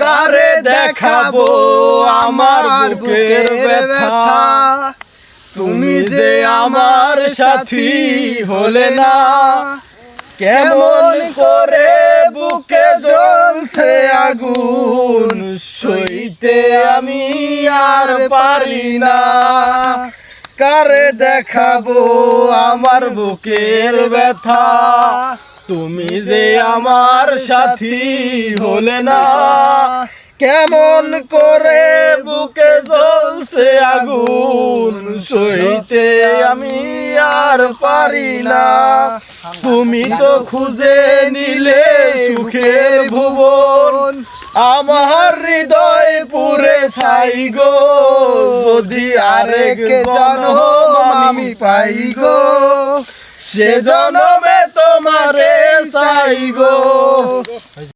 কারে দেখাবো আমার বুকের ব্যথা? তুমি যে আমার সাথী হলে না? কেমন করে বুকে জ্বলছে আগুন? সইতে আমি আর পারি না। কারে দেখাবো আমার বুকের ব্যথা। তুমি যে আমার সাথী হলে না। কেমন করে বুকে জ্বলছে আগুন, সইতে আমি আর পারি না। তুমি তো খুঁজে নিলে সুখের ভুবন। আমার হৃদয় পুরে ছাই গো। যদি আরেক জনম আমি পাই গো, সে জনমে তোমারে চাই গো।